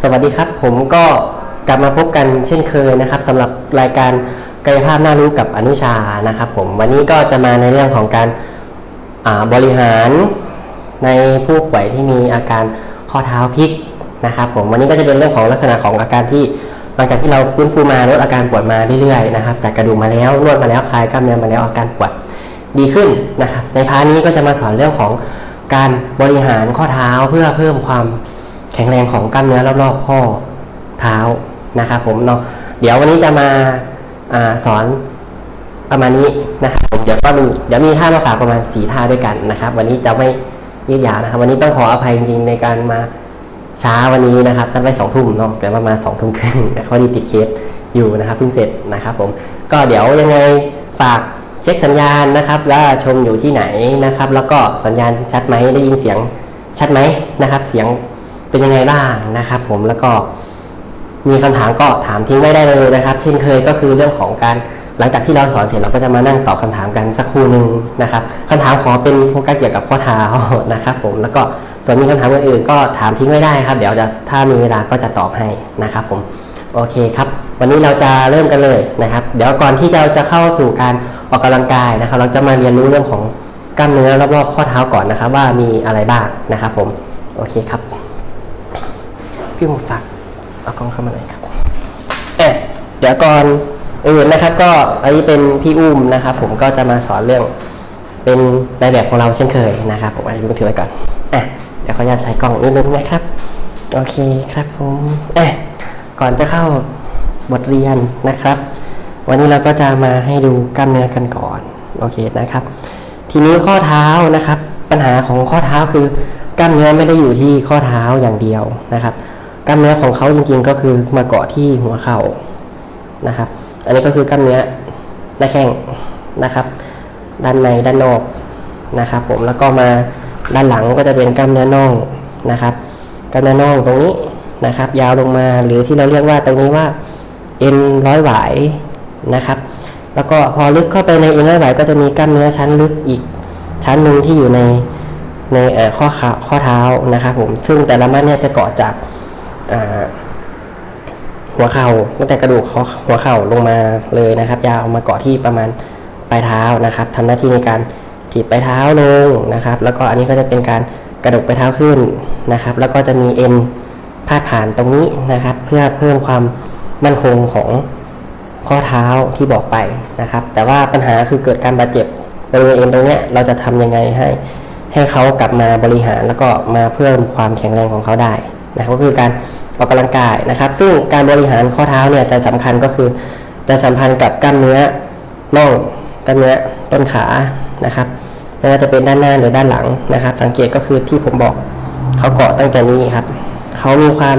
สวัสดีครับ ผมก็กลับมาพบกันเช่นเคยนะครับสำหรับรายการกายภาพน่ารู้กับอนุชานะครับผมวันนี้ก็จะมาในเรื่องของการบริหารในผู้ป่วยที่มีอาการข้อเท้าพลิกนะครับผมวันนี้ก็จะเป็นเรื่องของลักษณะของอาการที่หลังจากที่เราฟื้นฟูมาลดอาการปวดมาเรื่อยๆนะครับจากกระดูกมาแล้วนวดมาแล้วคลายกล้ามเนื้อมาแล้วอาการปวดดีขึ้นนะครับในพาร์ทนี้ก็จะมาสอนเรื่องของการบริหารข้อเท้าเพื่อเพิ่มความ แข็งแรงของกล้ามเนื้อรอบๆข้อเท้านะครับผมเนาะเดี๋ยววันนี้จะมาอาสอนประมาณนี้นะครับผมเดี๋ยวก็ดูเดี๋ยวมีท่ามาฝากประมาณสีท่าด้วยกันนะครับ วันนี้จะไม่ยืดยาวนะครับ วันนี้ต้องขออภัยจริงๆในการมาช้าวันนี้นะครับท่านไปสองทุ่มเนาะแต่ประมาณสองทุ่มครึ่งนะครับพอดีติดเคสอยู่นะครับเพิ่งเสร็จนะครับผมก็เดี๋ยวยังไงฝากเช็คสัญญาณนะครับว่าชมอยู่ที่ไหนนะครับ แล้วก็สัญญาณชัดไหมได้ยินเสียงชัดไหมนะครับ เสียง เป็นยังไงบ้างนะครับ ผมแล้วก็มีคำถามก็ถามทิ้งไว้ได้เลยนะครับ เช่นเคยก็คือเรื่องของการหลังจากที่เราสอนเสร็จเราก็จะมานั่งตอบคำถามกันสักครู่หนึ่งนะครับคำถามขอเป็นโฟกัสเกี่ยวกับข้อเท้านะครับ ผมแล้วก็ส่วนมีคำถามอื่นๆก็ถามทิ้งไว้ได้ครับ เดี๋ยวจะถ้ามีเวลาก็จะตอบให้นะครับ ผมโอเคครับ วันนี้เราจะเริ่มกันเลยนะครับ เดี๋ยวก่อนที่เราจะเข้าสู่การออกกำลังกายนะครับ เราจะมาเรียนรู้เรื่องของกล้ามเนื้อรอบๆข้อเท้าก่อนนะครับ ว่ามีอะไรบ้างนะครับ ผมโอเคครับ พี่หมูฝากเอากล้องเข้ามาหน่อยครับเอ๊ะเดี๋ยวก่อนอื่นนะครับ ก็อันนี้เป็นพี่อุ้มนะครับ ผมก็จะมาสอนเรื่อง เป็นในแบบของเราเช่นเคยนะครับ ผมอันนี้พี่ถือไว้ก่อนอะเดี๋ยวขออนุญาตใช้กล้องนิดนึงนะครับ โอเคครับผมเอ๊ะก่อนจะเข้าบทเรียนนะครับ วันนี้เราก็จะมาให้ดูกล้ามเนื้อกันก่อนโอเคนะครับ ทีนี้ข้อเท้านะครับ ปัญหาของข้อเท้าคือกล้ามเนื้อไม่ได้อยู่ที่ข้อเท้าอย่างเดียวนะครับ กล้ามเนื้อของเขาจริงๆก็คือมาเกาะที่หัวเข่านะครับ อันนี้ก็คือกล้ามเนื้อหน้าแข้งนะครับ ด้านในด้านนอกนะครับ ผมแล้วก็มาด้านหลังก็จะเป็นกล้ามเนื้อน่องนะครับกล้ามเนื้อน่องตรงนี้นะครับ ยาวลงมาหรือที่เราเรียกว่าตรงนี้ว่าเอ็นร้อยหวายนะครับ แล้วก็พอลึกเข้าไปในเอ็นร้อยหวายก็จะมีกล้ามเนื้อชั้นลึกอีกชั้นหนึ่งที่อยู่ในในข้อขาข้อเท้านะครับผมซึ่งแต่ละมัดเนี่ยจะเกาะจาก หัวเข่าตั้งแต่กระดูกหัวหัวเข่าลงมาเลยนะครับ ยาวมาเกาะที่ประมาณปลายเท้านะครับทำหน้าที่ในการถีบปลายเท้าลงนะครับ แล้วก็อันนี้ก็จะเป็นการกระดกปลายเท้าขึ้นนะครับ แล้วก็จะมีเอ็นพาดผ่านตรงนี้นะครับ เพื่อเพิ่มความมั่นคงของข้อเท้าที่บอกไปนะครับ แต่ว่าปัญหาคือเกิดการบาดเจ็บบริเวณเอ็นตรงเนี้ยเราจะทำยังไงให้ให้เขากลับมาบริหารแล้วก็มาเพิ่มความแข็งแรงของเขาได้ นะครับก็คือการออกกำลังกายนะครับ ซึ่งการบริหารข้อเท้าเนี่ยจะสำคัญก็คือจะสัมพันธ์กับกล้ามเนื้อน่องกล้ามเนื้อต้นขานะครับไม่ว่าจะเป็นด้านหน้าหรือด้านหลังนะครับ สังเกตก็คือที่ผมบอกเขาเกาะตั้งแต่นี้ครับเขามีความ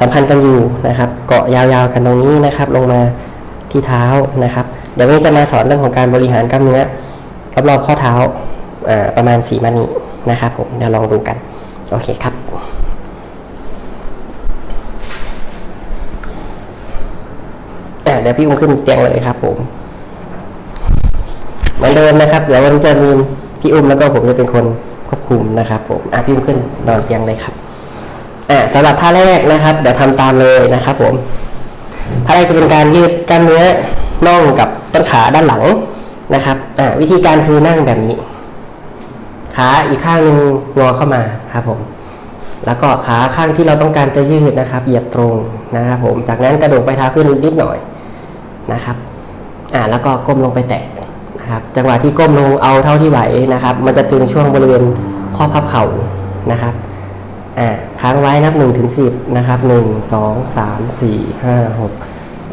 สัมพันธ์กันอยู่นะครับ เกาะยาวๆกันตรงนี้นะครับ ลงมาที่เท้านะครับ เดี๋ยววันนี้จะมาสอนเรื่องของการบริหารกล้ามเนื้อรอบๆข้อเท้าประมาณสีมันนี้นะครับผมเดี๋ยวลองดูกัน โอเคครับอ่า เดี๋ยวพี่อุ้มขึ้นเตียงเลยครับ ผมเหมือนเดิมนะครับ เดี๋ยววันจะมีพี่อุ้มแล้วก็ผมจะเป็นคนควบคุมนะครับ ผมอะพี่อุ้มขึ้นนอนเตียงเลยครับอ่าสำหรับท่าแรกนะครับ เดี๋ยวทำตามเลยนะครับ ผมท่าแรกจะเป็นการยืดกล้ามเนื้อน่องกับต้นขาด้านหลังนะครับอ่าวิธีการคือนั่งแบบนี้ ขาอีกข้างหนึ่งงอเข้ามาครับผมแล้วก็ขาข้างที่เราต้องการจะยืดนะครับ เหยียดตรงนะครับผม จากนั้นกระโดดไปเท้าขึ้นนิดหน่อย นะครับอ่าแล้วก็ก้มลงไปแตะนะครับจังหวะที่ก้มลงเอาเท่าที่ไหวนะครับ มันจะตึงช่วงบริเวณข้อพับเข่านะครับอ่าค้างไว้นับหนึ่งถึงสิบนะครับหนึ่งสองสามสี่ห้าหก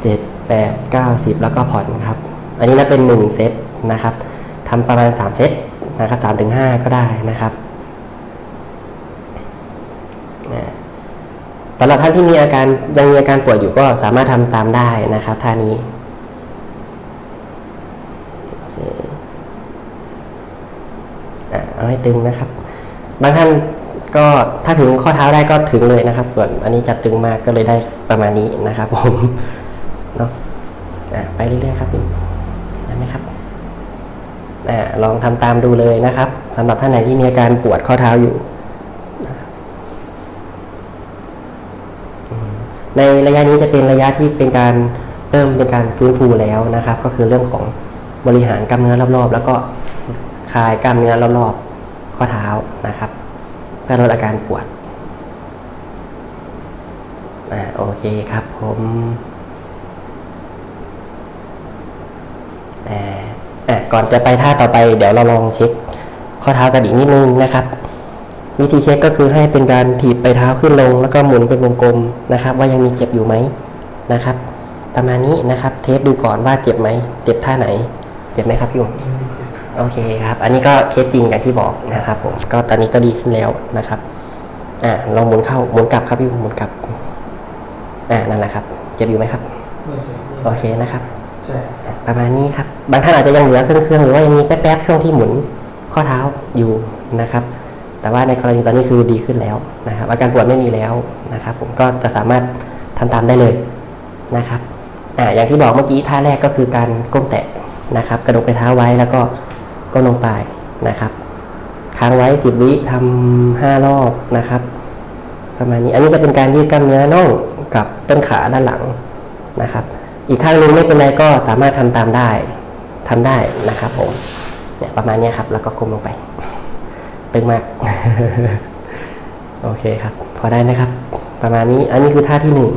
เจ็ดแปดเก้าสิบแล้วก็ผ่อนครับ อันนี้นับเป็นหนึ่งเซตนะครับทำประมาณสามเซตนะครับสามถึงห้าก็ได้นะครับอ่าสำหรับท่านที่มีอาการยังมีอาการปวดอยู่ก็สามารถทำตามได้นะครับท่านี้โอเคอ่า เอาให้ตึงนะครับ บางท่านก็ถ้าถึงข้อเท้าได้ก็ถึงเลยนะครับ ส่วนอันนี้จะตึงมากก็เลยได้ประมาณนี้นะครับผมเนาะไปเรื่อยๆครับได้ไหมครับอลองทำตามดูเลยนะครับสำหรับท่านไหนที่มีอาการปวดข้อเท้าอยู่ ในระยะนี้จะเป็นระยะที่เป็นการเริ่มเป็นการฟื้นฟูแล้วนะครับ ก็คือเรื่องของบริหารกล้ามเนื้อรอบๆ แล้วก็คลายกล้ามเนื้อรอบๆ ข้อเท้านะครับ เพื่อลดอาการปวดอ่าโอเคครับผมอ่าอะก่อนจะไปท่าต่อไปเดี๋ยวเราลองเช็คข้อเท้ากันอีกนิดนึงนะครับ วิธีเช็คก็คือให้เป็นการถีบไปเท้าขึ้นลง แล้วก็หมุนเป็นวงกลมนะครับ ว่ายังมีเจ็บอยู่ไหมนะครับ ประมาณนี้นะครับ เทสดูก่อนว่าเจ็บไหมเจ็บท่าไหน เจ็บไหมครับพี่ยุง โอเคครับ อันนี้ก็เคสจริงอย่างที่บอกนะครับผมก็ตอนนี้ก็ดีขึ้นแล้วนะครับอ่าลองหมุนเข้าหมุนกลับครับพี่ยุงหมุนกลับอ่านั่นแหละครับเจ็บอยู่ไหมครับไม่ใช่โอเคนะครับใช่อะประมาณนี้ครับ บางท่านอาจจะยังเหลือเครื่องๆหรือว่ายังมีแป๊บๆช่วงที่หมุนข้อเท้าอยู่นะครับ แต่ว่าในกรณีตอนนี้คือดีขึ้นแล้วนะครับอาการปวดไม่มีแล้วนะครับ ผมก็จะสามารถทำตามได้เลยนะครับอ่าอย่างที่บอกเมื่อกี้ท่าแรกก็คือการก้มแตะนะครับ กระดกไปเท้าไว้แล้วก็ ก้มลงไปนะครับ ค้างไว้สิบวิทำห้ารอบนะครับ ประมาณนี้ อันนี้จะเป็นการยืดกล้ามเนื้อน่องกับต้นขาด้านหลังนะครับ อีกข้างนึงไม่เป็นไรก็สามารถทำตามได้ทำได้นะครับผม เนี่ยประมาณนี้ครับ แล้วก็ก้มลงไป ตึงมาก โอเคครับ พอได้นะครับ ประมาณนี้ อันนี้คือท่าที่หนึ่ง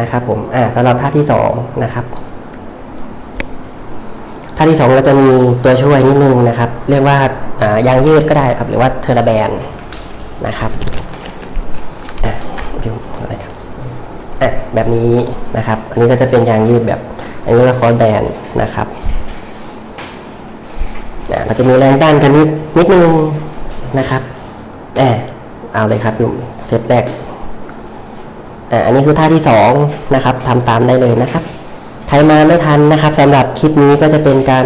นะครับผม อ่าสำหรับท่าที่สองนะครับาที่สองเราจะมีตัวช่วยนิดนึงนะครับ เรียกว่ายางยืดก็ได้ครับ หรือว่าเทอร์แบนนะครับอะพิมอะไรครับอะแบบนี้นะครับ อันนี้ก็จะเป็นยางยืดแบบ อันนี้เรียกว่าฟอร์แบนนะครับอะเราจะมีแรงต้านกันนิดนิดนึงนะครับแอบเอาเลยครับพิมเซตแรกอะอันนี้คือท่าที่สองนะครับทำตามได้เลยนะครับ รมาไม่ทันนะครับสำหรับคลิปนี้ก็จะเป็นการ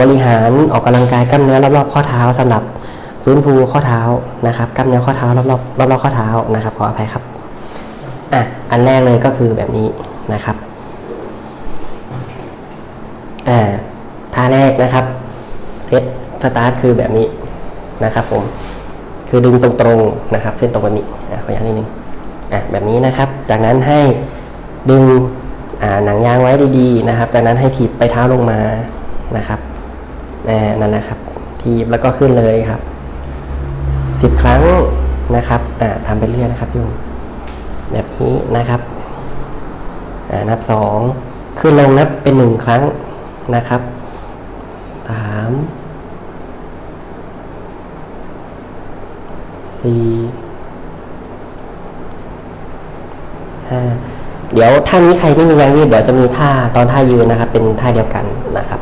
บริหารออกกำลังกายกล้ามเนื้อรอบๆข้อเท้าสำหรับฟื้นฟูข้อเท้านะครับกล้ามเนื้อข้อเท้ารอบๆรอบๆข้อเท้านะครับขออภัยครับอะอันแรกเลยก็คือแบบนี้นะครับอ่าท่าแรกนะครับเซตสตาร์ทคือแบบนี้นะครับผมคือดึงตรงๆนะครับ เส้นตรงแบบนี้อะขออนุญาตนิดนึงอะแบบนี้นะครับ จากนั้นให้ดึง หนังยางไว้ดีๆนะครับ จากนั้นให้ถีบไปเท้าลงมานะครับนั่นแหละครับ ถีบแล้วก็ขึ้นเลยครับสิบครั้งนะครับอ่าทำไปเรื่อยนะครับโยมแบบนี้นะครับนับสองขึ้นลงนับเป็นหนึ่งครั้งนะครับสามสี่ห้า เดี๋ยวท่านี้ใครไม่มียางยืดเดี๋ยวจะมีท่าตอนท่ายืนนะครับ เป็นท่าเดียวกันนะครับ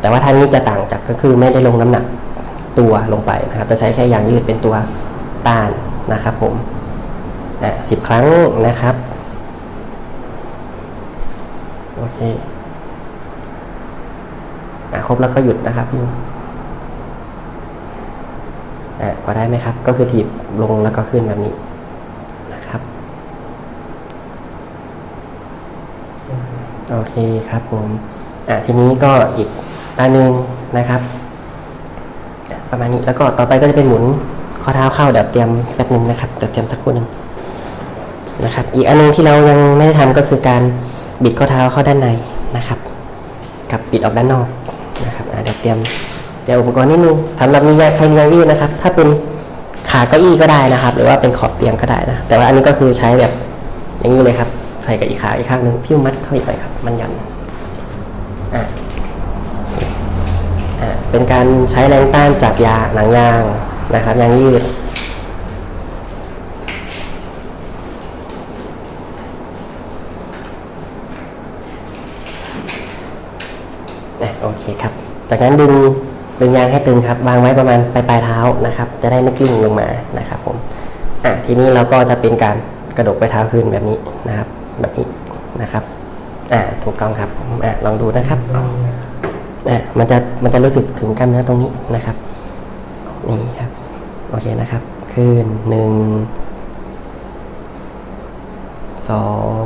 แต่ว่าท่านี้จะต่างจากก็คือไม่ได้ลงน้ำหนักตัวลงไปนะครับ จะใช้แค่ยางยืดเป็นตัวต้านนะครับผมอะสิบครั้งนะครับโอเคอะครบแล้วก็หยุดนะครับพี่อะพอได้ไหมครับ ก็คือถีบลงแล้วก็ขึ้นแบบนี้นะครับ โอเคครับผมอะทีนี้ก็อีกอันหนึ่งนะครับ ประมาณนี้แล้วก็ต่อไปก็จะเป็นหมุนข้อเท้าเข้าเดี๋ยวเตรียมแป๊บหนึงนะครับจะเตรียมสักครู่หนึ่งนะครับ อีกอันหนึงที่เรายังไม่ได้ทำก็คือการบิดข้อเท้าเข้าด้านในนะครับ กับปิดออกด้านนอกนะครับเดี๋ยวเตรียมเตรียมอุปกรณ์นิดนึงสำหรับมียาใครมียางยืดนะครับ ถ้าเป็นขาเก้าอี้ก็ได้นะครับ หรือว่าเป็นขอบเตียงก็ได้นะแต่ว่าอันนี้ก็คือใช้แบบอย่างนี้เลยครับ ใส่กับอีกขาอีกข้างหนึ่งพิ้วมัดเข้าอีกไปครับ มันยันอะอะเป็นการใช้แรงต้านจากยาหนังยางนะครับยางยืดอะโอเคครับ จากนั้นดึงดึงยางให้ตึงครับ วางไว้ประมาณปลายปลายเท้านะครับ จะได้ไม่กลิ้งลงมานะครับผม อะทีนี้เราก็จะเป็นการกระดกไปเท้าขึ้นแบบนี้นะครับ แบบนี้นะครับอ่าถูกต้องครับอะลองดูนะครับอะมันจะมันจะรู้สึกถึงกล้ามเนื้อตรงนี้นะครับนี่ครับโอเคนะครับขึ้นหนึ่งสอง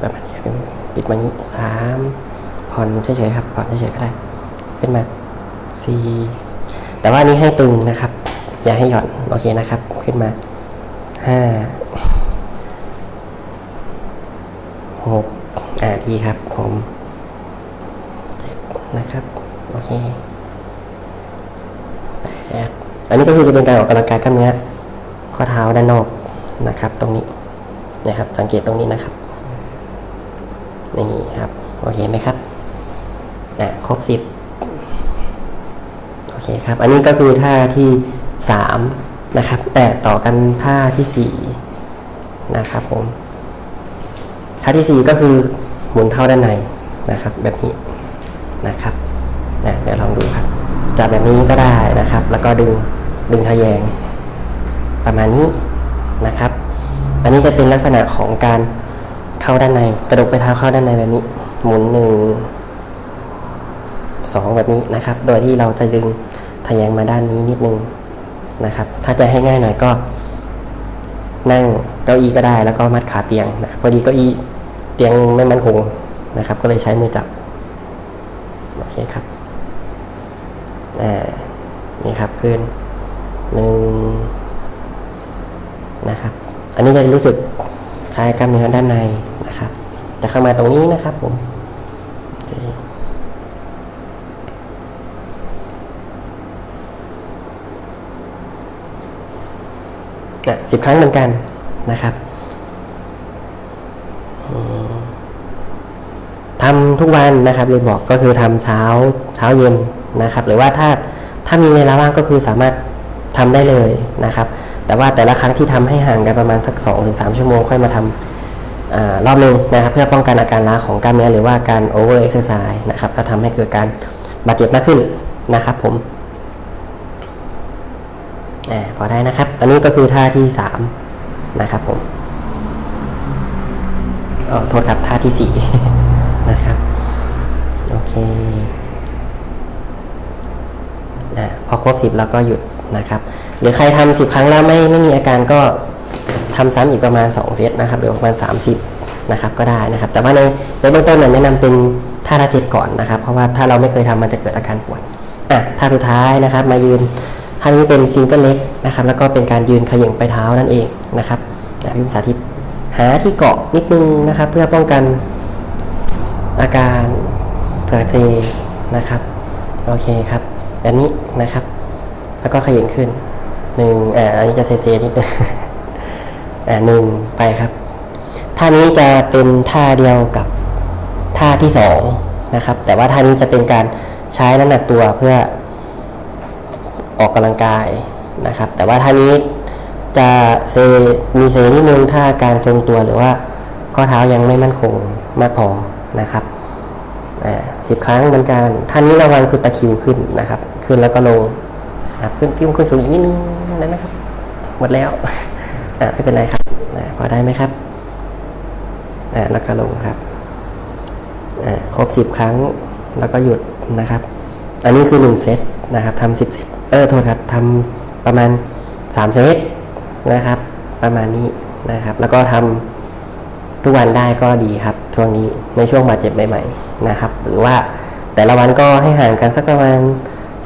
ประมาณนี้ครับปิดมานี้สามผ่อนเฉยๆครับผ่อนเฉยๆก็ได้ขึ้นมาสี่แต่ว่านี้ให้ตึงนะครับ อย่าให้หย่อนโอเคนะครับ ขึ้นมาห้า หกอ่าดีครับผมนะครับ โอเคแปดอันนี้ก็คือจะเป็นการออกกำลังกายกล้ามเนื้อข้อเท้าด้านนอกนะครับ ตรงนี้นะครับ สังเกตตรงนี้นะครับนี่ครับ โอเคไหมครับอะครบสิบโอเคครับ อันนี้ก็คือท่าที่สามนะครับแต่ต่อกันท่าที่สี่นะครับผม ท่าที่สี่ก็คือหมุนเท้าด้านในนะครับ แบบนี้นะครับนะเดี๋ยวลองดูครับจับแบบนี้ก็ได้นะครับ แล้วก็ดึงดึงทะแยง ประมาณนี้นะครับ อันนี้จะเป็นลักษณะของการเข้าด้านใน กระดกไปเท้าเข้าด้านในแบบนี้ หมุนหนึ่งสองแบบนี้นะครับ โดยที่เราจะดึงทะแยงมาด้านนี้นิดนึงนะครับ ถ้าจะให้ง่ายหน่อยก็นั่ง เก้าอี้ก็ได้แล้วก็มัดขาเตียงนะพอดีเก้าอี้เตียงไม่มั่นคงนะครับ ก็เลยใช้มือจับโอเคครับอ่านี่ครับขึ้นหนึ่งนะครับ อันนี้จะรู้สึกใช้กล้ามเนื้อด้านในนะครับ จะเข้ามาตรงนี้นะครับผมสิบครั้งเหมือนกัน นะครับทำทุกวันนะครับเรียนบอกก็คือทำเช้าเช้าเย็นนะครับ หรือว่าถ้าถ้ามีเวลาว่างก็คือสามารถทำได้เลยนะครับ แต่ว่าแต่ละครั้งที่ทำให้ห่างกันประมาณสัก2อถึงสชั่วโมงค่อยมาทำอรอบหนึ่งนะครับ เพื่อป้องกันอาการล้าของกล้ามเนื้อหรือว่าการโอเวอร์เอ็กซ์ไซส์นะครับแล้วทำให้เกิดการบาดเจ็บมากขึ้นนะครับผมอาพอได้นะครับ อันนี้ก็คือท่าที่สาม นะครับผมอ๋อโทษครับท่าที่สี่นะครับ โอเคอ่าพอครบสิบแล้วก็หยุดนะครับ หรือใครทำสิบครั้งแล้วไม่ไม่มีอาการก็ทำซ้ำอีกประมาณ 2 เซตนะครับหรือประมาณ 30 นะครับก็ได้นะครับ แต่ว่าในในเบื้องต้นเนี่ยแนะนำเป็นท่าละเซตก่อนนะครับ เพราะว่าถ้าเราไม่เคยทำมันจะเกิดอาการปวดอะท่าสุดท้ายนะครับ มายืนท่านี้เป็นซิงเกิลเล็กนะครับ แล้วก็เป็นการยืนขย่งไปเท้านั่นเองนะครับ อะพี่สาธิต หาที่เกาะนิดนึงนะครับ เพื่อป้องกันอาการเผลอเซนะครับโอเคครับแบบนี้นะครับ แล้วก็ขย่งขึ้นหนึ่งอ่าอันนี้จะเซเซนิดนึงอ่าหนึ่งไปครับท่านี้จะเป็นท่าเดียวกับท่าที่สองนะครับ แต่ว่าท่านี้จะเป็นการใช้น้ำหนักตัวเพื่อออกกำลังกายนะครับ แต่ว่าท่านี้ จะเซมีเซนิดนึงถ้าการทรงตัวหรือว่าข้อเท้ายังไม่มั่นคงมากพอนะครับสิบครั้งเหมือนกันท่านี้ระวังคือตะคิวขึ้นนะครับ ขึ้นแล้วก็ลงขึ้นพิมขึ้นสูงอีกนิดนึงได้ไหมครับ หมดแล้วไม่เป็นไรครับอพอได้ไหมครับแล้วก็ลงครับครบสิบครั้งแล้วก็หยุดนะครับ อันนี้คือหนึ่งเซตนะครับทำสิบเซตเออโทษครับทำประมาณสามเซต นะครับ ประมาณนี้นะครับ แล้วก็ทำทุกวันได้ก็ดีครับช่วงนี้ในช่วงบาดเจ็บใหม่ๆนะครับ หรือว่าแต่ละวันก็ให้ห่างกันสักประมาณ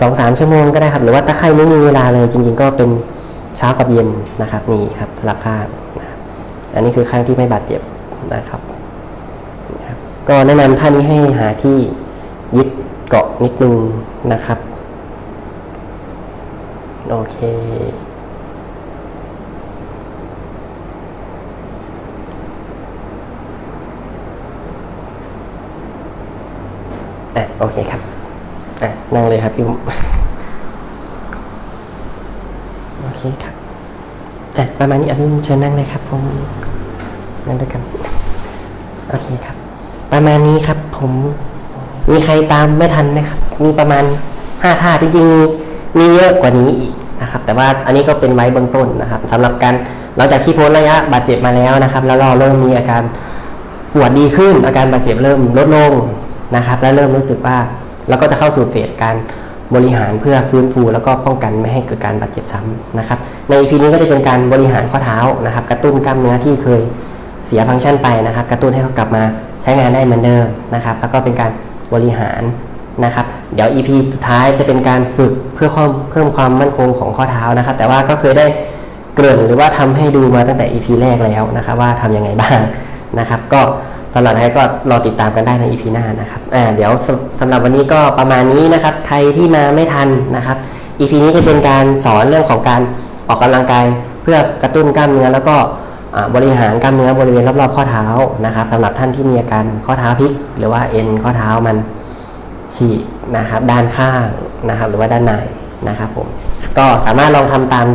สองสามชั่วโมงก็ได้ครับ หรือว่าถ้าใครไม่มีเวลาเลยจริง ๆ ก็เป็นเช้ากับเย็นนะครับนี่ครับสลับข้างนะครับอันนี้คือข้างที่ไม่บาดเจ็บนะครับนะรบก็แนะนำท่านี้ให้หาที่ยึดเกาะนิดนึงนะครับ โอเค อะโอเคครับอะนั่งเลยครับพี่อุ้มโอเคครับอะประมาณนี้อะพี่อุ้มเชิญนั่งเลยครับผมนั่งด้วยกันโอเคครับ ประมาณนี้ครับ ผม มีใครตามไม่ทันไหมครับ มีประมาณห้าท่าจริงๆมีมีเยอะกว่านี้อีกนะครับ แต่ว่าอันนี้ก็เป็นไว้เบื้องต้นนะครับสำหรับการหลังจากที่พ้นระยะบาดเจ็บมาแล้วนะครับ แล้วเราเริ่มมีอาการปวดดีขึ้น อาการบาดเจ็บเริ่มลดลง นะครับ และเริ่มรู้สึกว่าเราก็จะเข้าสู่เฟสการบริหารเพื่อฟื้นฟู แล้วก็ป้องกันไม่ให้เกิดการบาดเจ็บซ้ำนะครับ ใน EP นี้ก็จะเป็นการบริหารข้อเท้านะครับ กระตุ้นกล้ามเนื้อที่เคยเสียฟังก์ชันไปนะครับ กระตุ้นให้เขากลับมาใช้งานได้เหมือนเดิมนะครับ แล้วก็เป็นการบริหารนะครับ เดี๋ยว EP สุดท้ายจะเป็นการฝึกเพื่อเพิ่มความมั่นคงของข้อเท้านะครับ แต่ว่าก็เคยได้เกริ่นหรือว่าทำให้ดูมาตั้งแต่ EP แรกแล้วนะครับ ว่าทำยังไงบ้างนะครับ ก็ สำหรับไทยก็รอติดตามกันได้ในอีพีหน้านะครับเดี๋ยวสำสำหรับวันนี้ก็ประมาณนี้นะครับ ใครที่มาไม่ทันนะครับอีพีนี้จะเป็นการสอนเรื่องของการออกกำลังกายเพื่อกระตุ้นกล้ามเนื้อแล้วก็บริหารกล้ามเนื้อบริเวณรอบๆข้อเท้านะครับสำหรับท่านที่มีอาการข้อเท้าพลิก หรือว่าเอ็นข้อเท้ามันฉีกนะครับด้านข้างนะครับหรือว่าด้านในนะครับผมก็สามารถลองทำตาม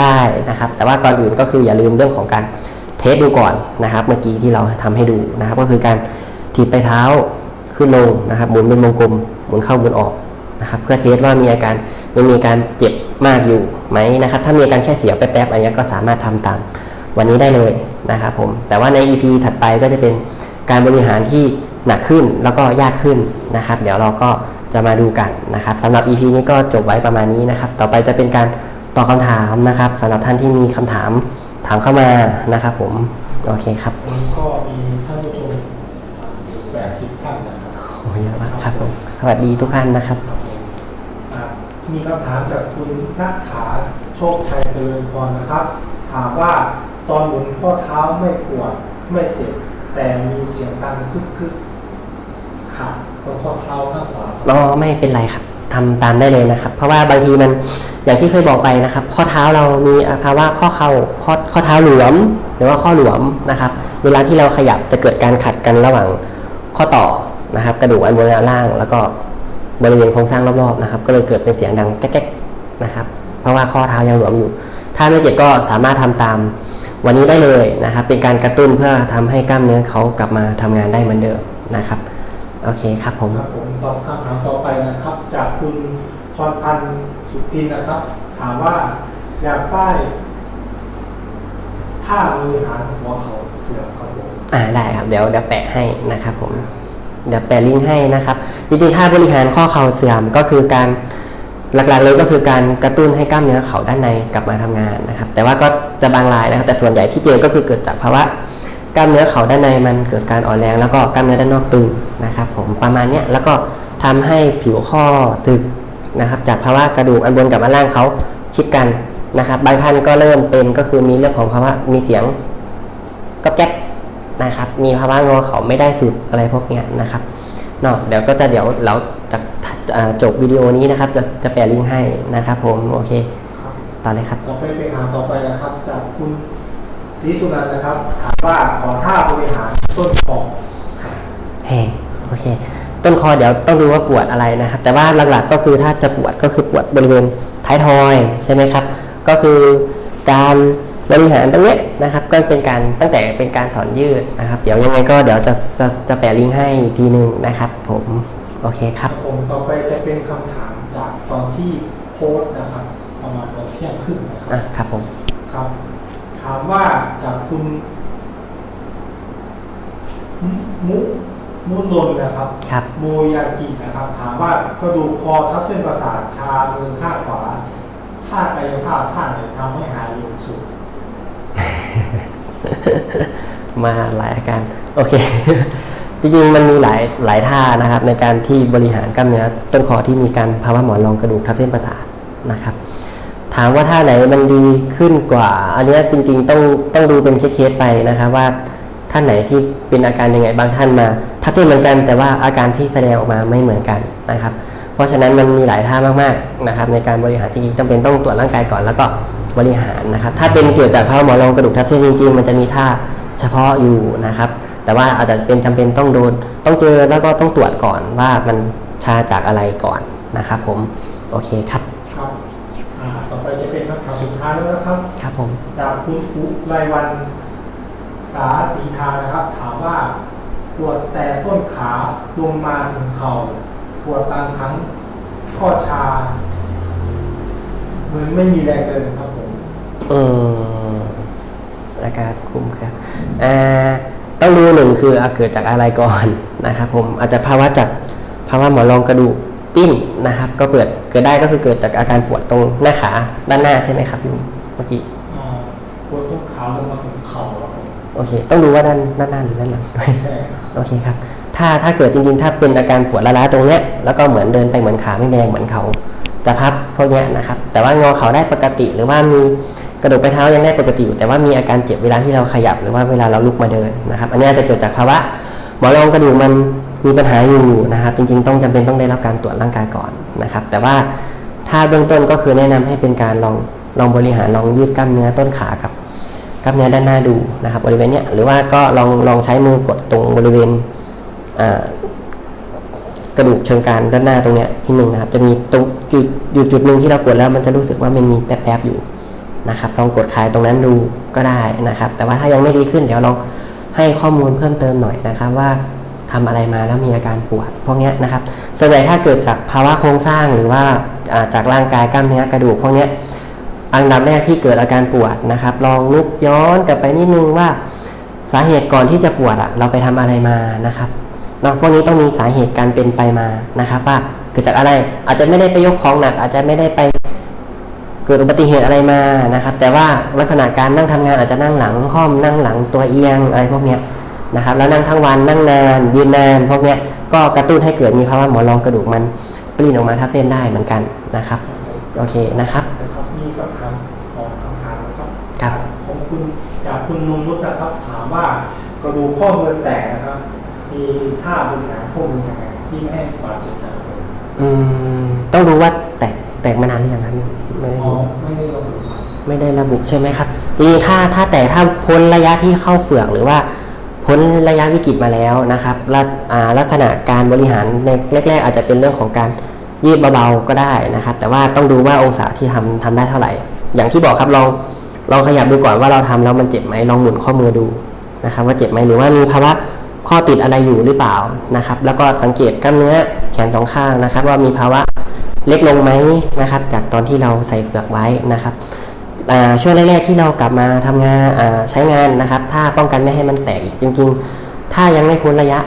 ได้นะครับ แต่ว่าก่อนอื่นก็คืออย่าลืมเรื่องของการ เทสดูก่อนนะครับ เมื่อกี้ที่เราทำให้ดูนะครับ ก็คือการถีบไปเท้าขึ้นลงนะครับหมุนเป็นวงกลมหมุนเข้าหมุนออกนะครับ เพื่อเทสว่ามีอาการยังมีการเจ็บมากอยู่ไหมนะครับ ถ้ามีอาการแค่เสียวแป๊บๆอะไรเงี้ยก็สามารถทำตามวันนี้ได้เลยนะครับผม แต่ว่าใน EP ถัดไปก็จะเป็นการบริหารที่หนักขึ้นแล้วก็ยากขึ้นนะครับ เดี๋ยวเราก็จะมาดูกันนะครับสำหรับ EP นี้ก็จบไว้ประมาณนี้นะครับ ต่อไปจะเป็นการตอบคำถามนะครับสำหรับท่านที่มีคำถาม ถามเข้ามานะครับผม โอเคครับวันนี้ก็มีท่านผู้ชม80ท่านนะครับโอ้เยอะมากครับผมสวัสดีทุกท่านนะครับอะมีคำถามจากคุณนัทถาโชคชัยเจริญพรนะครับ ถามว่าตอนหมุนข้อเท้าไม่ปวดไม่เจ็บ แต่มีเสียงดังคึกคึกๆขาดตรงข้อเท้าข้างขวาครับอ๋อไม่เป็นไรครับ ทำตามได้เลยนะครับ เพราะว่าบางทีมันอย่างที่เคยบอกไปนะครับ ข้อเท้าเรามีภาวะข้อเข่าข้อข้อเท้าหลวมหรือว่าข้อหลวมนะครับ เวลาที่เราขยับจะเกิดการขัดกันระหว่างข้อต่อนะครับ กระดูกอันบนละล่าง แล้วก็บริเวณโครงสร้างรอบๆนะครับ ก็เลยเกิดเป็นเสียงดังแก๊กๆนะครับ เพราะว่าข้อเท้ายังหลวมอยู่ ถ้าไม่เจ็บก็สามารถทำตามวันนี้ได้เลยนะครับ เป็นการกระตุ้นเพื่อทำให้กล้ามเนื้อเขากลับมาทำงานได้เหมือนเดิมนะครับ โอเคครับผมครับผมตอบคำถามต่อไปนะครับ จากคุณพรพันธ์สุทินนะครับ ถามว่าอยากป้ายท่าบริหารหัวเข่าเสื่อมครับผมอ่าได้ครับเดี๋ยวเดี๋ยวแปะให้นะครับผมเดี๋ยวแปะลิงก์ให้นะครับจริงๆถ้าบริหารข้อเข่าเสื่อมก็คือการหลักๆเลยก็คือการกระตุ้นให้กล้ามเนื้อเข่าด้านในกลับมาทำงานนะครับ แต่ว่าก็จะบางรายนะครับ แต่ส่วนใหญ่ที่เจอก็คือเกิดจากภาวะ กล้ามเนื้อเข่าด้านในมันเกิดการอ่อนแรง แล้วก็กล้ามเนื้อด้านนอกตึงนะครับผมประมาณเนี้ยแล้วก็ทำให้ผิวข้อสึกนะครับ จากภาวะกระดูกอันบนกับอันล่างเขาชิดกันนะครับ บางท่านก็เริ่มเป็นก็คือมีเรื่องของภาวะมีเสียงก็แก๊บนะครับ มีภาวะงอเขาไม่ได้สุดอะไรพวกเนี้ยนะครับเนาะเดี๋ยวก็จะเดี๋ยวเราจะอ่าจบวิดีโอนี้นะครับ จะจะแปะลิงก์ให้นะครับผมโอเคครับต่อเลยครับต่อไปไปหาต่อไปนะครับจากคุณ ศรีสุนันท์นะครับถามว่าขอท่าบริหารต้นคอครับแห้งโอเค ต้นคอเดี๋ยวต้องดูว่าปวดอะไรนะครับ แต่ว่าหลักๆก็คือถ้าจะปวดก็คือปวดบริเวณท้ายทอยใช่ไหมครับ ก็คือการบริหารตรงเนี้ยนะครับ ก็เป็นการตั้งแต่เป็นการสอนยืดนะครับ เดี๋ยวยังไงก็เดี๋ยวจะจะจะแปะลิงก์ให้อีกทีหนึงนะครับ ผมโอเคครับ ผมต่อไปจะเป็นคำถามจากตอนที่โพสต์นะครับ ประมาณตอนเที่ยงครึ่งนะครับอะครับผมครับถามว่าจากคุณมุมุมุนนท์นะครับครับ โมยากินะครับ ถามว่ากระดูกคอทับเส้นประสาทชามือข้างขวาท่ากายภาพท่าไหนทำให้หายเร็วสุด มาหลายอาการ โอเค จริงๆมันมีหลายหลายท่านะครับ ในการที่บริหารกล้ามเนื้อต้นคอที่มีการภาวะหมอนรองกระดูกทับเส้นประสาทนะครับ ถามว่าท่าไหนมันดีขึ้นกว่า อันนี้จริงๆต้องต้องดูเป็นเคสไปนะครับว่าท่านไหนที่เป็นอาการยังไงบางท่านมาทับเส้นเหมือนกันแต่ว่าอาการที่แสดงออกมาไม่เหมือนกันนะครับ เพราะฉะนั้นมันมีหลายท่ามากๆนะครับ ในการบริหารจริงๆจำเป็นต้องตรวจร่างกายก่อนแล้วก็บริหารนะครับ ถ้าเป็นเกิดจากภาวะหมอนรองกระดูกทับเส้นจริงๆ มันจะมีท่าเฉพาะอยู่นะครับ แต่ว่าอาจจะเป็นจำเป็นต้องโดนต้องเจอแล้วก็ต้องตรวจก่อนว่ามันชาจากอะไรก่อนนะครับ ผมโอเคครับ แล้วนะครับ ครับผม จากคุณอุไรวันสาสีทานะครับ ถามว่าปวดแต่ต้นขาลงมาถึงเข่าปวดบางครั้งข้อชา เหมือนไม่มีแรงเดินครับผมอืมอาการคุมครับอ่าต้องดูหนึ่งคืออะเกิดจากอะไรก่อนนะครับผมอาจจะภาวะจากภาวะหมอนรองกระดูกปิ้นนะครับ ก็เปิดเกิดได้ก็คือเกิดจากอาการปวดตรงหน้าขาด้านหน้าใช่ไหมครับ เมื่อกี้อ่าปวดต้นขาลงมาถึงเข่าครับผมโอเค ต้องดูว่าด้านด้านหน้าหรือด้านหลังใช่ครับโอเคครับ ถ้าถ้าเกิดจริงๆ ถ้าเป็นอาการปวดล้าๆตรงเนี้ย แล้วก็เหมือนเดินไปเหมือนขาไม่แรงเหมือนเขาจะพับพวกเนี้ยนะครับ แต่ว่างอเขาได้ปกติหรือว่ามีกระดูกไปลายเท้ายังได้ปกติอยู่ แต่ว่ามีอาการเจ็บเวลาที่เราขยับ หรือว่าเวลาเราลุกมาเดินนะครับ อันนี้อาจจะเกิดจากภาวะหมอนรองกระดูกมันมีปัญหาอยู่นะครับ จริง ๆ ต้องจำเป็นต้องได้รับการตรวจร่างกายก่อนนะครับ แต่ว่าถ้าเบื้องต้นก็คือแนะนำให้เป็นการลอง ลองบริหารลองยืดกล้ามเนื้อต้นขากับกล้ามเนื้อด้านหน้าดูนะครับ บริเวณเนี้ยหรือว่าก็ลองลองใช้มือกดตรงบริเวณกระดูกเชิงกรานด้านหน้าตรงเนี้ยที่หนึ่งนะครับ จะมีตรงจุดอยู่จุดหนึ่งที่เรากดแล้วมันจะรู้สึกว่ามันมีแป๊บๆอยู่นะครับ ลองกดคลายตรงนั้นดูก็ได้นะครับ แต่ว่าถ้ายังไม่ดีขึ้นเดี๋ยวลองให้ข้อมูลเพิ่มเติมหน่อยนะครับว่าทำอะไรมาแล้วมีอาการปวดพวกเนี้ยนะครับ ส่วนใหญ่ถ้าเกิดจากภาวะโครงสร้างหรือว่าอ่าจากร่างกายกล้ามเนื้อกระดูกพวกเนี้ย อันดับแรกที่เกิดอาการปวดนะครับ ลองนึกย้อนกลับไปนิดนึงว่าสาเหตุก่อนที่จะปวดอะเราไปทำอะไรมานะครับเนาะพวกนี้ต้องมีสาเหตุการเป็นไปมานะครับ ว่าเกิดจากอะไรอาจจะไม่ได้ไปยกของหนัก อาจจะไม่ได้ไปเกิดอุบัติเหตุอะไรมานะครับ แต่ว่าลักษณะการนั่งทำงานอาจจะนั่งหลังค่อมนั่งหลังตัวเอียงอะไรพวกเนี้ยนะครับ แล้วนั่งทั้งวันนั่งนานยืนนานพวกเนี้ยก็กระตุ้นให้เกิดมีภาวะหมอนรองกระดูกมันปลิ้นออกมาทับเส้นได้เหมือนกันนะครับโอเคนะครับ คุณจากคุณนงนุชนะครับ ถามว่ากระดูกข้อมือแตกนะครับ มีท่าบริหารข้อมือยังไงที่ไม่ให้บาดเจ็บนะครับอืมต้องดูว่าแตกแตกมานานหรือยังครับไม่ได้อ๋อดูไม่ได้ระบุครับไม่ได้ระบุใช่ไหมครับจริงๆถ้าถ้าแต่ถ้าพ้นระยะที่เข้าเฝือกหรือว่าพ้นระยะวิกฤตมาแล้วนะครับลักอ่าลักษณะการบริหารในแรก ๆ อาจจะเป็นเรื่องของการยืดเบาๆก็ได้นะครับ แต่ว่าต้องดูว่าองศาที่ทำทำได้เท่าไหร่ อย่างที่บอกครับลอง ลองขยับดูก่อนว่าเราทำแล้วมันเจ็บไหมลองหมุนข้อมือดูนะครับ ว่าเจ็บไหมหรือว่ามีภาวะข้อติดอะไรอยู่หรือเปล่านะครับ แล้วก็สังเกตกล้ามเนื้อแขนสองข้างนะครับ ว่ามีภาวะเล็กลงไหมนะครับ จากตอนที่เราใส่เฟือกไว้นะครับช่วงแรกๆที่เรากลับมาทำงานใช้งานนะครับ ถ้าป้องกันไม่ให้มันแตกอีกจริง ๆ ถ้ายังไม่พ้นระยะ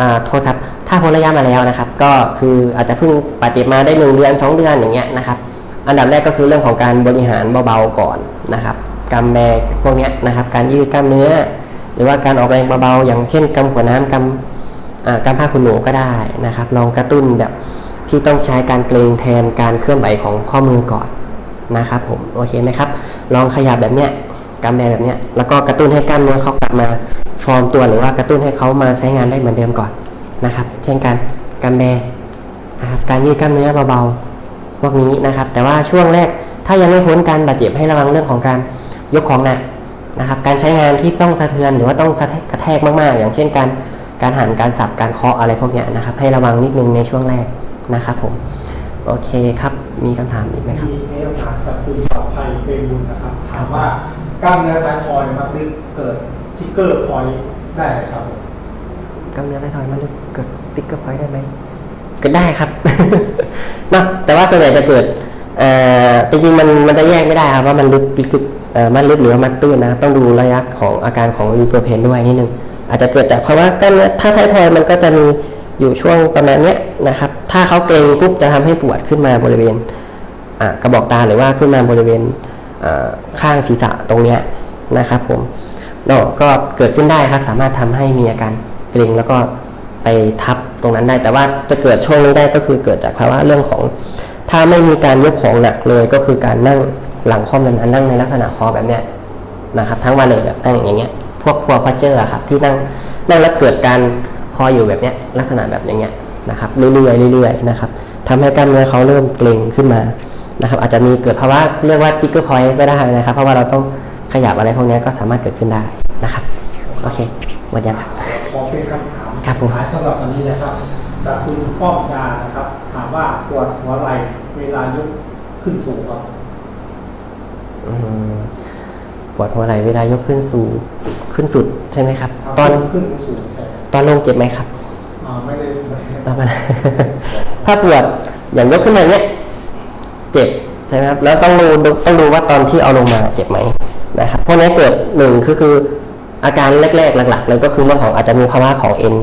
อ่าโทษครับ ถ้าพ้นระยะมาแล้วนะครับ ก็คืออาจจะเพิ่งบาดเจ็บมาได้หนึ่งเดือนสองเดือนอย่างเงี้ยนะครับ อันดับแรกก็คือเรื่องของการบริหารเบาๆก่อนนะครับ กำแบกพวกนี้นะครับ การยืดกล้ามเนื้อ หรือว่าการออกแรงเบาๆอย่างเช่นกำขวดน้ำกำการผ้าขนหนูก็ได้นะครับ ลองกระตุ้นแบบที่ต้องใช้การเกรงแทนการเคลื่อนไหวของข้อมือก่อนนะครับผมโอเคไหมครับ ลองขยับแบบเนี้ยกำแดแบบเนี้ยแล้วก็กระตุ้นให้กล้ามเนื้อเขากลับมาฟอร์มตัวหรือว่ากระตุ้นให้เขามาใช้งานได้เหมือนเดิมก่อนนะครับ เช่นการกำแบนะครับการยืดกล้ามเนื้อเบาๆพวกนี้นะครับ แต่ว่าช่วงแรกถ้ายังไม่พ้นการบาดเจ็บให้ระวังเรื่องของการ ยกของหนักนะครับ การใช้งานที่ต้องสะเทือนหรือว่าต้องกระแทกมากๆ อย่างเช่นการการหันการสับการเคาะอะไรพวกเนี้ยนะครับ ให้ระวังนิดนึงในช่วงแรกนะครับผมโอเคครับมีคำถามอีกไหมครับมีคำถามจากคุณปลอดภัยเฟรบุญนะครับ ถามว่ากล้ามเนื้อท้ายทอยมันลึกเกิดทิกเกอร์พอยต์ได้ไหมครับผมกล้ามเนื้อไททอยด์มันลึกเกิดติ๊กเกอร์พอยต์ได้ไหมเกิดได้ครับเนอะแต่ว่าส่วนใหญ่จะเกิดเอ่อ จริงๆมันมันจะแยกไม่ได้ครับว่ามันลึกลึกมันลึกหรือว่ามันตื้นนะต้องดูระยะของอาการของรีเฟอร์เพนด้วยนิดนึงอาจจะเกิดจากเพราะว่ากล้ามเนื้อถ้าไททอยมันก็จะมีอยู่ช่วงประมาณเนี้ยนะครับ ถ้าเขาเกร็งปุ๊บจะทำให้ปวดขึ้นมาบริเวณกระบอกตาหรือว่าขึ้นมาบริเวณข้างศีรษะตรงเนี้ยนะครับผมเนาะก็เกิดขึ้นได้ครับสามารถทำให้มีอาการเกร็งแล้วก็ไปทับตรงนั้นได้ แต่ว่าจะเกิดช่วงนี้ได้ก็คือเกิดจากภาวะเรื่องของ ถ้าไม่มีการยกของหนักเลยก็คือการนั่งหลังค่อมนานๆนั่งในลักษณะคอแบบเนี้ยนะครับ ทั้งวันเลยแบบนั่งอย่างเงี้ย พวกพวกพัชเจอร์ครับที่นั่งนั่งแล้วเกิดการคออยู่แบบเนี้ยลักษณะแบบอย่างเงี้ยนะครับเรื่อยๆเรื่อยๆนะครับทำให้กล้ามเนื้อเขาเริ่มเกร็งขึ้นมานะครับ อาจจะมีเกิดภาวะเรียกว่าติ๊กเกอร์พอยต์ก็ได้นะครับ เพราะว่าเราต้องขยับอะไรพวกเนี้ยก็สามารถเกิดขึ้นได้นะครับโอเคหมดยังครับขอเป็นคำถามครับผมสุดท้ายสำหรับวันนี้นะครับจากคุณป้อมจานะครับ ถามว่าปวดหัวไหล่ เวลายกขึ้นสูงครับอืมปวดหัวไหล่เวลายกขึ้นสู่ขึ้นสุดใช่ไหมครับครับตอนขึ้นสูงใช่ไหมตอนลงเจ็บไหมครับอ่าไม่ได้ไม่ได้ตอนมันถ้าปวดอย่างยกขึ้นมาเนี้ยเจ็บใช่ไหมครับแล้วต้องดูต้องดูว่าตอนที่เอาลงมาเจ็บไหมนะครับเพราะนี้เกิดหนึ่งคือคืออาการแรกๆหลักๆเลยก็คือเรื่องของอาจจะมีภาวะของเอ็น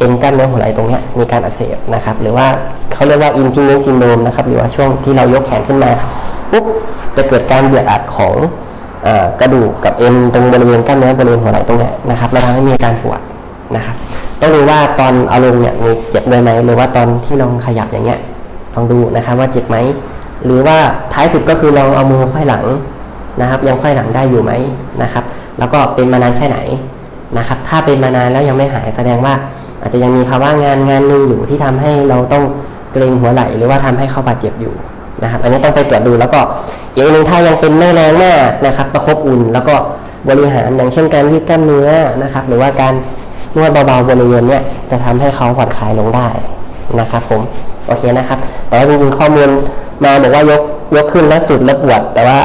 เอ็นกล้ามเนื้อหัวไหล่ตรงนี้มีการอักเสบนะครับ หรือว่าเขาเรียกว่า impingement syndrome นะครับ หรือว่าช่วงที่เรายกแขนขึ้นมาปุ๊บจะเกิดการเบียดอัดของอกระดูกกับเอ็นตรงบริเวณกล้ามเนื้อบริเวณหัวไหล่ตรงนี้นะครับแล้วทำให้มีการปวดนะครับ ต้องดูว่าตอนอาลงเนี่ยมีเจ็บด้วยไหมหรือว่าตอนที่ลองขยับอย่างเงี้ยลองดูนะครับว่าเจ็บไหมหรือว่าท้ายสุดก็คือลองเอามือไขว้หลังนะครับ ยังไขว้หลังได้อยู่ไหมนะครับ แล้วก็เป็นมานานแค่ไหนนะครับ ถ้าเป็นมานานแล้วยังไม่หายแสดงว่า อาจจะยังมีภาวะงานงานหนึ่งอยู่ที่ทำให้เราต้องเกรงหัวไหล่หรือว่าทำให้เขาบาดเจ็บอยู่นะครับอันนี้ต้องไปตรวจดูแล้วก็อีกอันหนึ่งถ้ายังเป็นไม่แรงมากนะครับ ประคบอุ่นแล้วก็บริหารอย่างเช่นการยืดกล้ามเนื้อนะครับ หรือว่าการนวดเบาๆบริเวณเนี้ยจะทำให้เขาผ่อนคลายลงได้นะครับผมโอเคนะครับ แต่ว่าจริงๆข้อมูลมาบอกว่ายกยกขึ้นแล้วสุดแล้วปวด แต่ว่า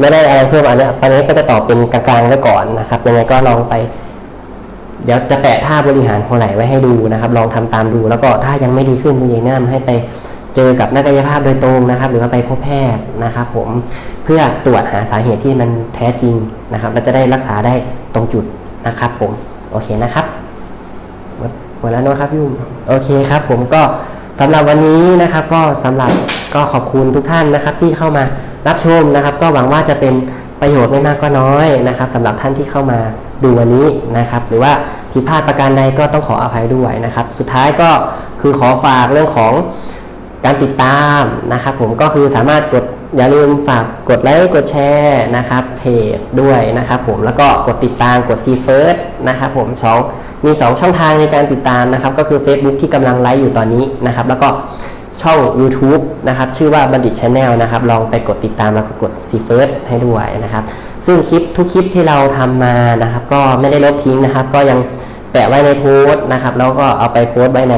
ไม่ได้อะไรเพิ่มอันเนี้ยอันนี้ก็จะตอบเป็นกลางๆไว้ก่อนนะครับยังไงก็ลองไป เดี๋ยวจะแปะท่าบริหารหัวไหล่ไว้ให้ดูนะครับ ลองทำตามดู แล้วก็ถ้ายังไม่ดีขึ้นจริงๆแนะนำให้ไปเจอกับนักกายภาพโดยตรงนะครับ หรือว่าไปพบแพทย์นะครับผมเพื่อตรวจหาสาเหตุที่มันแท้จริงนะครับเราจะได้รักษาได้ตรงจุดนะครับผมโอเคนะครับหมดหมดแล้วเนะครับพี่อูมโอเคครับ ผมก็สำหรับวันนี้นะครับ ก็สำหรับก็ขอบคุณทุกท่านนะครับที่เข้ามารับชมนะครับ ก็หวังว่าจะเป็น ประโยชน์ไม่มากก็น้อยนะครับสำหรับท่านที่เข้ามาดูวันนี้นะครับ หรือว่าผิดพลาดประการใดก็ต้องขออภัยด้วยนะครับ สุดท้ายก็คือขอฝากเรื่องของการติดตามนะครับผมก็คือสามารถกดอย่าลืมฝากกดไลค์กดแชร์นะครับเพจด้วยนะครับผมแล้วก็กดติดตามกด See First นะครับผมสองมี 2 ช่องทางในการติดตามนะครับ ก็คือ Facebook ที่กำลังไลฟ์อยู่ตอนนี้นะครับ แล้วก็ ช่อง YouTube นะครับ ชื่อว่าบัณฑิต Channel นะครับ ลองไปกดติดตามแล้วก็กด See First ให้ด้วยนะครับ ซึ่งคลิปทุกคลิปที่เราทำมานะครับ ก็ไม่ได้ลบทิ้งนะครับ ก็ยังแปะไว้ในโพสต์นะครับ แล้วก็เอาไปโพสต์ไว้ใน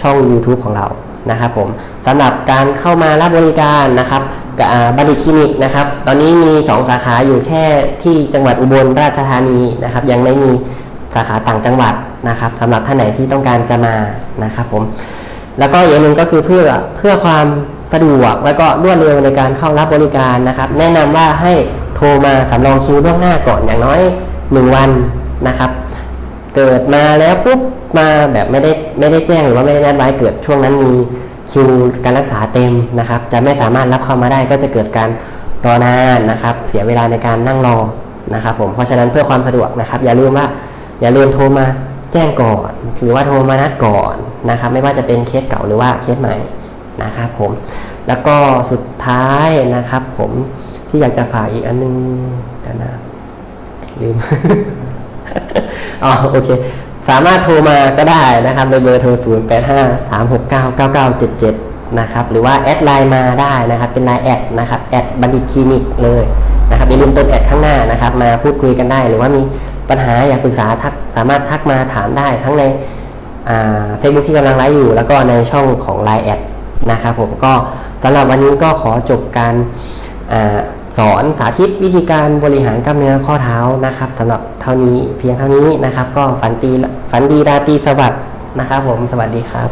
ช่อง YouTube ของเรานะครับผมสำหรับการเข้ามารับบริการนะครับบอ่าบัณฑิตคลินิกนะครับ ตอนนี้มี 2 สาขาอยู่แค่ที่จังหวัดอุบลราชธานีนะครับ ยังไม่มีสาขาต่างจังหวัดนะครับสำหรับท่านไหนที่ต้องการจะมานะครับผม แล้วก็อย่างหนึ่งก็คือเพื่อเพื่อความสะดวกแล้วก็รวดเร็วในการเข้ารับบริการนะครับ แนะนำว่าให้โทรมาสำรองคิวล่วงหน้าก่อนอย่างน้อย 1 วันนะครับ เกิดมาแล้วปุ๊บมาแบบไม่ได้ไม่ได้แจ้งหรือว่าไม่ได้นัดไว้เกิดช่วงนั้นมีคิวการรักษาเต็มนะครับ จะไม่สามารถรับเข้ามาได้ก็จะเกิดการรอนานนะครับ เสียเวลาในการนั่งรอนะครับ ผมเพราะฉะนั้นเพื่อความสะดวกนะครับ อย่าลืมว่าอย่าลืมโทรมา แจ้งก่อน หรือว่าโทรมานัดก่อนนะครับ ไม่ว่าจะเป็นเคสเก่าหรือว่าเคสใหม่นะครับผม แล้วก็สุดท้ายนะครับผมที่อยากจะฝากอีกอันนึงเดี๋ยวนะลืมอ๋อโอเค สามารถโทรมาก็ได้นะครับในเบอร์โทร 0 8 5 3 6 9 9 9 7 7 นะครับ หรือว่าแอดไลน์มาได้นะครับ เป็นไลน์แอดนะครับแอดบัณฑิตคลินิกเลยนะครับอย่าลืมต้นแอดข้างหน้านะครับ มาพูดคุยกันได้หรือว่ามี ปัญหาอยากปรึกษาทักสามารถทักมาถามได้ทั้งในเฟซบุ๊กที่กำลังไลฟ์อยู่ แล้วก็ในช่องของ Line แอดนะครับผมก็สำหรับวันนี้ก็ขอจบการอสอนสาธิตวิธีการบริหารกล้ามเนื้อข้อเท้านะครับสำหรับเท่านี้เพียงเท่านี้นะครับ ก็ฝันตีฝันดีราตรีสวัสดิ์นะครับผมสวัสดีครับ